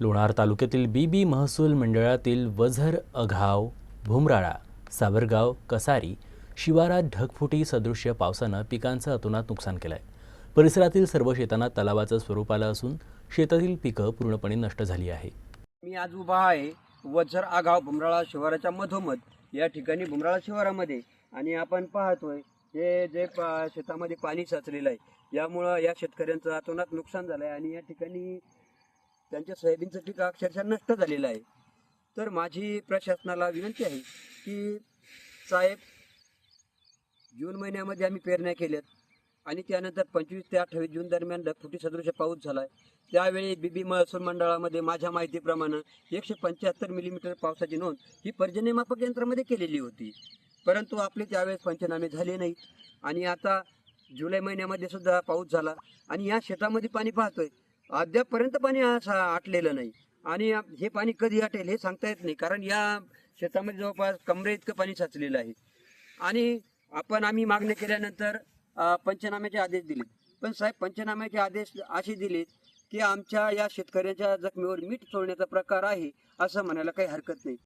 लोणार तालुक्यातील बी बी महसूल मंडळातील वझर अघाव भुमराळा सावरगाव कसारी शिवारात ढगफुटी सदृश्य पावसानं पिकांचं अतोनात नुकसान केलं आहे परिसरातील सर्व शेतांना तलावाचं स्वरूप आलं असून शेतातील पिकं पूर्णपणे नष्ट झाली आहे. मी आज उभा आहे वझर आगाव भुमराळा शिवाराच्या मधोमध. या ठिकाणी भुमराळा शिवारामध्ये आणि आपण पाहतोय हे जे पा- शेतामध्ये पाणी साचलेलं आहे. यामुळं या शेतकऱ्यांचं अतोनात नुकसान झालं आहे आणि या ठिकाणी त्यांच्या सोयाबीनचं पीक अक्षरशः नष्ट झालेलं आहे. तर माझी प्रशासनाला विनंती आहे की साहेब जून महिन्यामध्ये आम्ही पेरण्या केल्यात आणि त्यानंतर पंचवीस ते अठ्ठावीस जून दरम्यान ढगफुटी सदृश पाऊस झाला त्यावेळी बीबी महसूल मंडळामध्ये माझ्या माहितीप्रमाणे एकशे पंच्याहत्तर मिलीमीटर पावसाची नोंद ही पर्जन्यमापक यंत्रामध्ये केलेली होती. परंतु आपले त्यावेळेस पंचनामे झाले नाहीत. आणि आता जुलै महिन्यामध्ये सुद्धा पाऊस झाला आणि या शेतामध्ये पाणी पाहतोय. अद्यापपर्यंत पाणी असं आटलेलं नाही. आणि हे पाणी कधी आटेल हे सांगता येत नाही. कारण या शेतामध्ये जवळपास कमरे इतकं पाणी साचलेलं आहे. आणि आपण आम्ही मागणी केल्यानंतर पंचनाम्याचे आदेश दिले पण साहेब पंचनाम्याचे आदेश असे दिले की आमच्या या शेतकऱ्याच्या जखमीवर मीठ चोळण्याचा प्रकार आहे असं म्हणायला काही हरकत नाही.